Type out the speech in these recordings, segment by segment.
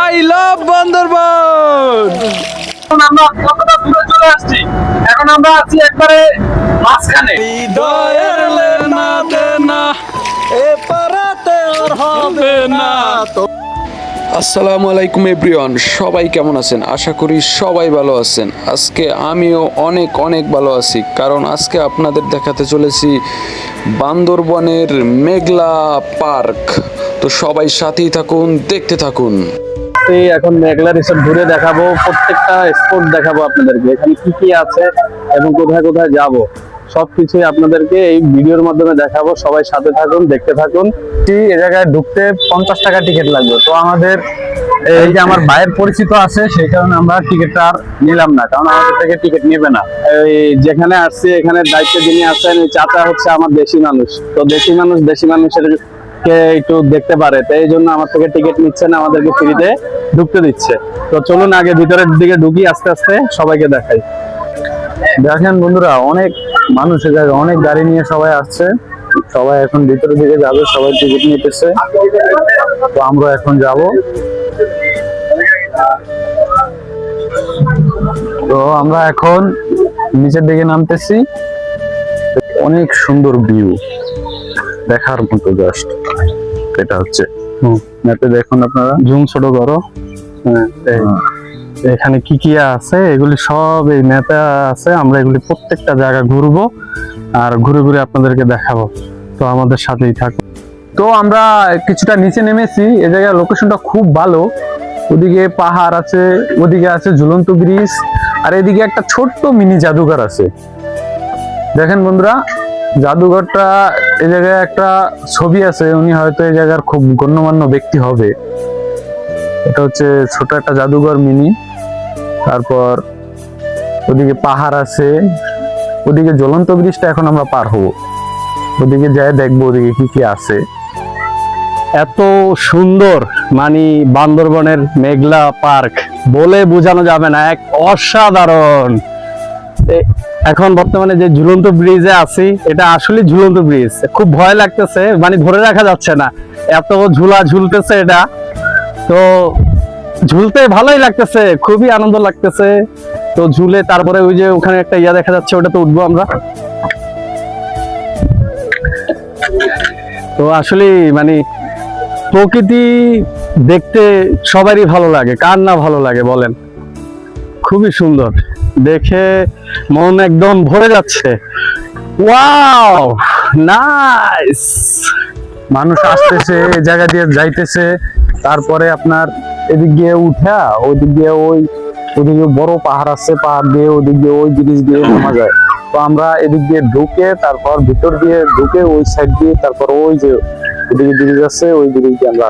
I love Bandarban এখন আমরা কতটা দূরে চলে আসছি। এখন আমরা আছি একবারে মাঝখানে। হৃদয়ের লেনা দেনা এ পারাতে আর হবে না। তো আসসালামু আলাইকুম এভরিওয়ান সবাই কেমন আছেন? আশা করি সবাই ভালো আছেন। আজকে আমিও অনেক অনেক ভালো আছি কারণ আজকে আপনাদের দেখাতে চলেছি বান্দরবনের মেঘলা পার্ক। তো সবাই সাথেই থাকুন, দেখতে থাকুন। এই এখন মেঘলা রিসোর্ট ঘুরে দেখাবো, প্রত্যেকটা স্পট দেখাবো আপনাদেরকে, এখানে কি কি আছে এবং কোথায় কোথায় যাব, সবকিছুই আপনাদেরকে এই ভিডিওর মাধ্যমে দেখাবো, সবাই সাথে থাকুন, দেখতে থাকুন। কি, এ জায়গায় ঢুকতে পঞ্চাশ টাকা টিকিট লাগবে, তো আমাদের এই যে আমার ভাইয়ের পরিচিত আছে, সেই কারণে আমরা টিকিটটা আর নিলাম না, কারণ আমাদের থেকে টিকিট নেবে না। এই যেখানে আসছি, এখানে দায়িত্বে যিনি আছেন চাচা হচ্ছে আমার দেশি মানুষ, তো দেশি মানুষ, দেশি মানুষের কে একটু দেখতে পারে, তো এই জন্য আমার থেকে টিকিট নিচ্ছে না, আমাদেরকে ফ্রিতে ঢুকতে দিচ্ছে। তো চলুন আগে ভিতরের দিকে ঢুকি, আস্তে আস্তে সবাইকে দেখাই। দেখেন বন্ধুরা, অনেক মানুষ এ জায়গায়, অনেক গাড়ি নিয়ে সবাই আসছে। সবাই এখন ভিতরের দিকে যাবে, সবাই টিকিট নিতেছে। তো আমরা এখন যাব। তো আমরা এখন নিচের দিকে নামতেছি। অনেক সুন্দর ভিউ দেখার মতো জাস্ট এটা হচ্ছে। ম্যাপে দেখুন আপনারা। জুম ছোট করো। হ্যাঁ এখানে কি কি আছে? এগুলি সব এই ম্যাপে আছে। আমরা এগুলি প্রত্যেকটা জায়গা ঘুরবো আর ঘুরে ঘুরে আপনাদেরকে দেখাবো। তো আমাদের সাথেই থাকুন। তো আমরা কিছুটা নিচে নেমেছি। এ জায়গায় লোকেশনটা খুব ভালো। ওদিকে পাহাড় আছে ওদিকে আছে ঝুলন্ত ব্রিজ আর এদিকে একটা ছোট্ট মিনি জাদুঘর আছে। দেখেন বন্ধুরা জাদুঘরটা এই জায়গায় একটা ছবি আছে, উনি হয়তো এই জায়গার খুব গণ্যমান্য ব্যক্তি হবে। এটা হচ্ছে ছোট একটা জাদুঘর মিনি। তারপর ওদিকে পাহাড় আছে, ওদিকে জ্বলন্ত ব্রিজটা এখন আমরা পার হব। ওদিকে যাই দেখব ওদিকে কি কি আছে। এত সুন্দর মানে বান্দরবনের মেঘলা পার্ক, বলে বোঝানো যাবে না, এক অসাধারণ। এখন বর্তমানে যে ঝুলন্ত ব্রিজে আছি, এটা আসলে ঝুলন্ত ব্রিজ খুব ভয় লাগতেছে মানে ধরে রাখা যাচ্ছে না। এত ঝুলা ঝুলতেছে এটা। তো ঝুলতে ভালোই লাগতেছে, খুবই আনন্দ লাগতেছে। তো ঝুলে তারপরে ওই যে ওখানে একটা ইয়া দেখা যাচ্ছে ওটা তো উঠবো আমরা। তো আসলে মানে প্রকৃতি দেখতে সবারই ভালো লাগে, কার না ভালো লাগে বলেন? খুবই সুন্দর। দেখে মন একদম ভরে যাচ্ছে। ওয়াও নাইস মানুষ আসতেছে, এই জায়গা দিয়ে যাইতেছে। তারপরে আপনার এদিক দিয়ে উঠা, ওদিক দিয়ে ওই ওদিকে বড় পাহাড় আছে, পাহাড় দিয়ে ওদিক দিয়ে ওই জিনিস দিয়ে নামা যায়। তো আমরা এদিক দিয়ে ঢুকে, তারপর ভিতর দিয়ে ঢুকে ওই সাইড দিয়ে, তারপর ওই যে ওদিকে ব্রিজ আছে, ওই ব্রিজ দিয়ে আমরা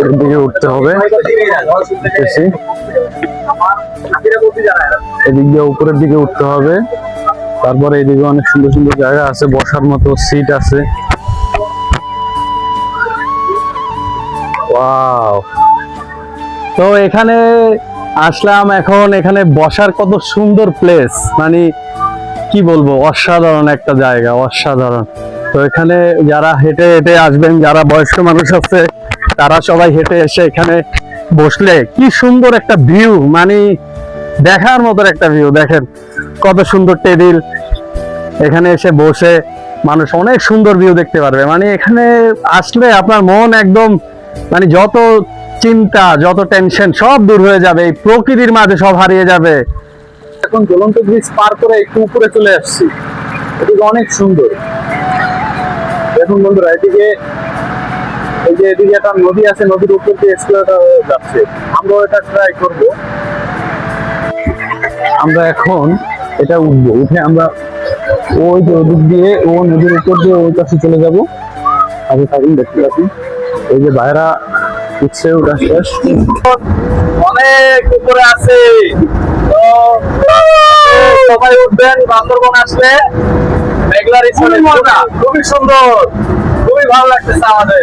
এর দিকে উঠতে হবে। এদিক দিয়ে উপরের দিকে উঠতে হবে। তারপরে এদিকে অনেক সুন্দর সুন্দর জায়গা আছে, বসার মতো সিট আছে। তো এখানে আসলাম এখন, এখানে বসার কত সুন্দর প্লেস মানে কি বলব, অসাধারণ একটা জায়গা, অসাধারণ। তো এখানে যারা হেঁটে হেঁটে আসবেন, যারা বয়স্ক মানুষ আছে, তারা সবাই হেঁটে এসে এখানে বসলে কি সুন্দর একটা ভিউ মানে দেখার মতো একটা ভিউ দেখেন কত সুন্দর টেবিল। এখানে এসে বসে মানুষ অনেক সুন্দর ভিউ দেখতে পারবে। মানে এখানে আসলে আপনার মন একদম মানে যত চিন্তা, যত টেনশন সব দূর হয়ে যাবে, এই প্রকৃতির মাঝে সব হারিয়ে যাবে। এখন জ্বলন্ত ব্রিজ পার করে একটু উপরে চলে আসছি। এদিকে অনেক সুন্দর। দেখুন বন্ধুরা, এদিকে, এই যে এদিকে একটা নদী আছে, নদীর উপর দিয়ে এক্সপ্লোর যাচ্ছে। আমরাও এটা ট্রাই করব। আমরা এখন এটা উঠবো। উঠে আমরা ওই যে ওদিক দিয়ে ও নদীর উপর দিয়ে ওই পাশে চলে যাব। আগে থাকুন দেখতে পাচ্ছি এই যে বাইরা উঠছে ওটা শেষ। অনেক উপরে আছে। তো সবাই উঠবেন বান্দরবন আসলে। মেঘলা রিসোর্টে মজা। খুবই সুন্দর। খুবই ভালো লাগতেছে আমাদের।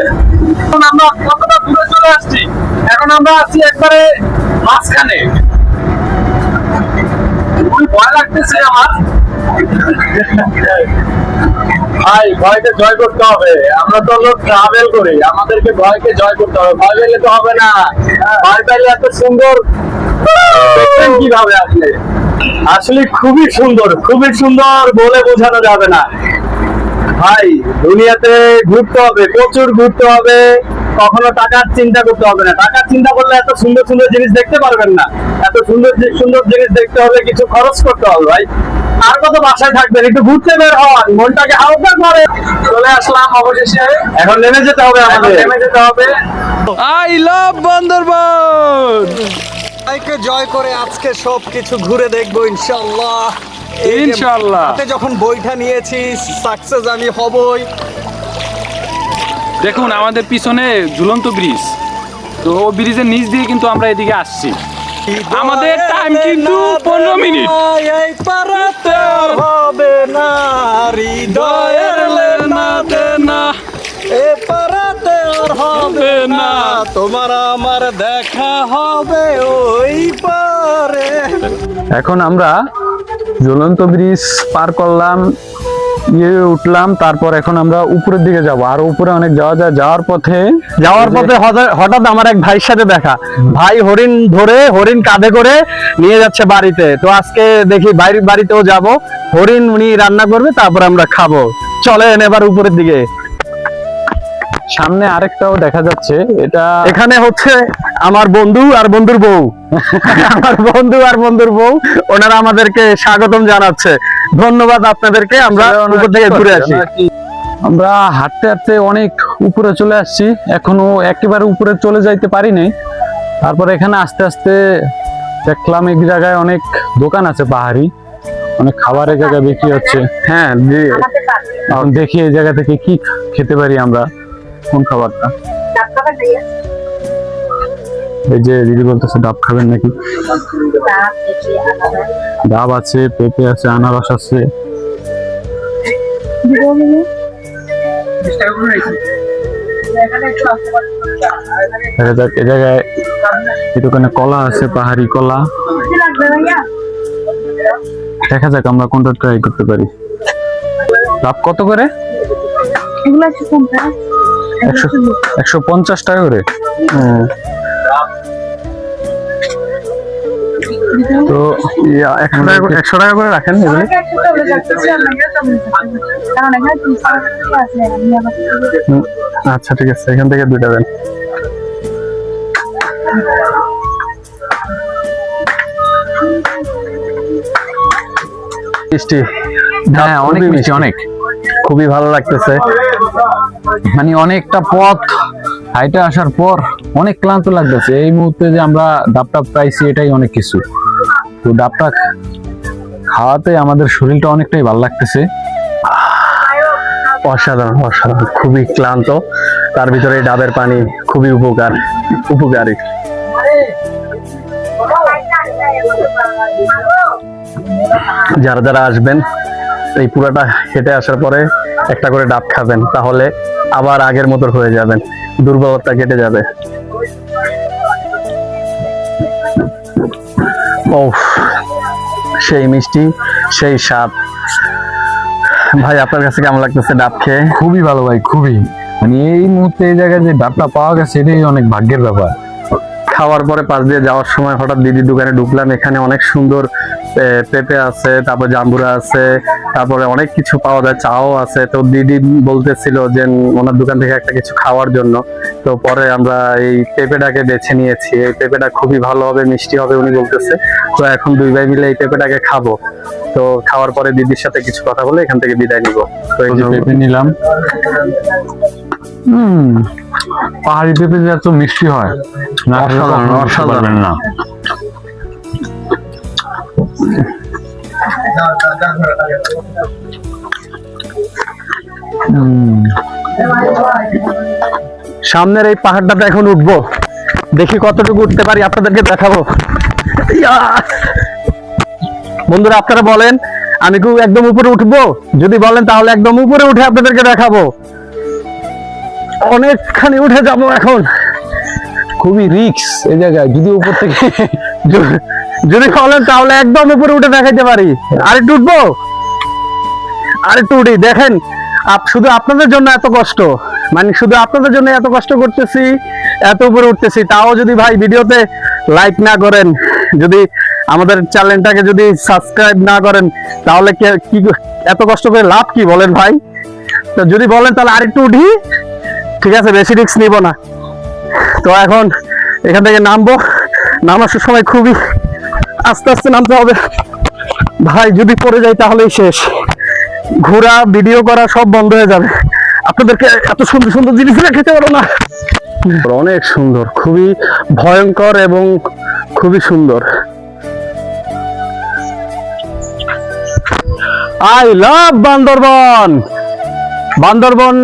এখন আমরা কতটা দূরে চলে আসছি? এখন আমরা আছি একবারে মাঝখানে। খুবই ভয় লাগতেছে আমার। ভাই, ভয়কে জয় করতে হবে। আমরা তো লোক ট্রাভেল করি। আমাদেরকে ভয়কে জয় করতে হবে। ভয় পেলে তো হবে না। ভয় পেলে এত সুন্দর। কীভাবে আসলে? আসলে খুবই সুন্দর খুবই সুন্দর বলে বোঝানো যাবে না। ভাই, দুনিয়াতে ঘুরতে হবে, প্রচুর ঘুরতে হবে। কখনো টাকার চিন্তা করতে হবে না। টাকার চিন্তা করলে এত সুন্দর সুন্দর জিনিস দেখতে পারবেন না। এত সুন্দর সুন্দর জিনিস দেখতে হলে কিছু খরচ করতে হবে ভাই। আর কত বাসায় থাকবেন? একটু ঘুরতে বের হন। মনটাকে হালকা করে। চলে আসলাম অবশেষে। এখন নেমে যেতে হবে আমাদের। নেমে যেতে হবে। আই লাভ বান্দরবান সবাইকে জয় করে আজকে সব কিছু ঘুরে দেখব ইনশাল্লাহ ইনশাআল্লাহ। হাতে যখন বইটা নিয়েছি সাকসেস আমি হবই। দেখুন, আমাদের পিছনে ঝুলন্ত ব্রিজ। তো ও ব্রিজের নিচ দিয়ে কিন্তু আমরা এদিকে আসছি। আমাদের time কিন্তু 15 মিনিট। হবে না না হবে না তোমার আমার দেখা হবে ওই পারে এখন আমরা ঝুলন্ত ব্রিজ পার করলাম। ইয়ে উঠলাম তারপর এখন আমরা উপরের দিকে যাব। আর উপরে অনেক যাওয়া যায়। যাওয়ার পথে যাওয়ার পথে হঠাৎ- আমার এক ভাইয়ের সাথে দেখা। ভাই হরিণ ধরে হরিণ কাঁধে করে নিয়ে যাচ্ছে বাড়িতে। তো আজকে দেখি বাইরের বাড়িতেও যাব। হরিণ উনি রান্না করবে তারপর আমরা খাব। চলেন এবার উপরের দিকে। সামনে আরেকটাও দেখা যাচ্ছে এটা এখানে হচ্ছে আমার বন্ধু আর বন্ধুর বউ। আমার বন্ধু আর বন্ধুর বউ ওনারা আমাদেরকে স্বাগতম জানাচ্ছে। ধন্যবাদ আপনাদেরকে আমরা উপর থেকে ঘুরে আসি। আমরা হাঁটতে হাঁটতে অনেক উপরে চলে আসছি এখনও একেবারে উপরে চলে যাইতে পারি নাই। তারপর এখানে আস্তে আস্তে দেখলাম এক জায়গায় অনেক দোকান আছে পাহাড়ি অনেক খাবারের জায়গায় বিক্রি হচ্ছে। হ্যাঁ দেখি এই জায়গা থেকে কি খেতে পারি আমরা। কোন খাবারটা? এই যে দিদি বলতেছে, ডাব খাবেন নাকি? ডাব আছে, পেঁপে আছে, আনারস আছে। দেখা যাক এ জায়গায় দোকানে কলা আছে, পাহাড়ি কলা। দেখা যাক আমরা কোনটা ট্রাই করতে পারি। ডাব কত করে? এগুলো আছে কোনটা? একশো পঞ্চাশ টাকা করে? তো একশো টাকা করে- একশো টাকা করে রাখেন এগুলো। আচ্ছা ঠিক আছে এখান থেকে দুইটা দেন। মিষ্টি। হ্যাঁ অনেক মিষ্টি। অনেক। খুবই ভালো লাগতেছে। মানে অনেকটা পথ, হাইটে আসার পর অনেক ক্লান্ত লাগতেছে। এই মুহূর্তে যে আমরা ডাবটা পাইছি, এটাই অনেক কিছু। তো ডাবটা খাওয়াতে আমাদের শরীরটা অনেকটাই ভালো লাগতেছে। অসাধারণ অসাধারণ। খুবই ক্লান্ত। তার ভিতরে ডাবের পানি খুবই উপকার, উপকারী। যারা যারা আসবেন, এই পুরাটা হেঁটে আসার পরে একটা করে ডাব খাবেন, তাহলে আবার আগের মতো হয়ে যাবেন দুর্বলতা কেটে যাবে। ও সেই মিষ্টি, সেই স্বাদ। ভাই, আপনার কাছে কেমন লাগতেছে ডাব খেয়ে? খুবই ভালো ভাই, খুবই। মানে এই মুহূর্তে এই জায়গায় যে ডাবটা পাওয়া গেছে, এটাই অনেক ভাগ্যের ব্যাপার। খাওয়ার পরে পাশ দিয়ে যাওয়ার সময় হঠাৎ দিদির দোকানে ঢুকলাম। এখানে অনেক সুন্দর পেঁপে আছে তারপর জাম্বুরা আছে তারপরে অনেক কিছু পাওয়া যায় চাও আছে। তো দিদি বলতেছিল যে ওনার দোকান থেকে একটা কিছু খাওয়ার জন্য। তো পরে আমরা এই পেঁপেটাকে বেছে নিয়েছি। এই পেঁপেটা খুবই ভালো হবে মিষ্টি হবে উনি বলতেছে। তো এখন দুই ভাই মিলে এই পেঁপেটাকে খাব। তো খাওয়ার পরে দিদির সাথে কিছু কথা বলে এখান থেকে বিদায় নিব। তো এই যে পেঁপে নিলাম। হুম। পাহাড়ি পেঁপে যে এত মিষ্টি হয় না অসাধারণ, অসাধারণ। না। সামনের এই পাহাড়টাতে এখন উঠবো। দেখি কতটুকু উঠতে পারি আপনাদেরকে দেখাবো। বন্ধুরা আপনারা বলেন আমি কি একদম উপরে উঠবো? যদি বলেন তাহলে একদম উপরে উঠে আপনাদেরকে দেখাবো। অনেকখানি উঠে যাব এখন। খুবই রিক্স এই জায়গায়। যদি উপর থেকে যদি বলেন তাহলে একদম উপরে উঠে দেখাইতে পারি। আর উঠবো? আর উঠি। দেখেন শুধু আপনাদের জন্য এত কষ্ট। মানে শুধু আপনাদের জন্য এত কষ্ট করতেছি, এত উপরে উঠতেছি। তাও যদি ভাই ভিডিওতে লাইক না করেন, যদি আমাদের চ্যানেলটাকে যদি সাবস্ক্রাইব না করেন, তাহলে কি এত কষ্ট করে লাভ কি বলেন ভাই? তো যদি বলেন, তাহলে আরেকটু উঠি। ঠিক আছে, বেশি রিস্ক নিব না। তো এখন এখান থেকে নামবো। নামার সময় খুবই আস্তে আস্তে নামতে হবে। ভাই, যদি পড়ে যাই তাহলেই শেষ। ঘোরা ভিডিও করা সব বন্ধ হয়ে যাবে। আপনাদেরকে এত সুন্দর সুন্দর জিনিস খেতে পারো না। অনেক সুন্দর, খুবই ভয়ঙ্কর এবং খুবই সুন্দর। আই লাভ বান্দরবন বান্দরবন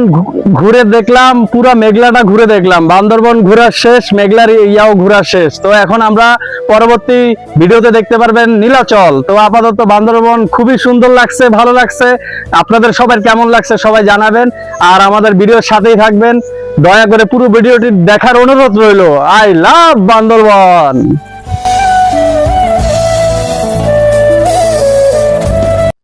ঘুরে দেখলাম, পুরো মেঘলাটা ঘুরে দেখলাম। বান্দরবন ঘোরা শেষ, মেঘলার ইয়াও ঘোরা শেষ। তো এখন আমরা পরবর্তী ভিডিওতে দেখতে পারবেন নীলাচল। তো আপাতত বান্দরবন খুবই সুন্দর লাগছে, ভালো লাগছে। আপনাদের সবার কেমন লাগছে সবাই জানাবেন। আর আমাদের ভিডিওর সাথেই থাকবেন। দয়া করে পুরো ভিডিওটি দেখার অনুরোধ রইল। I love Bandarban!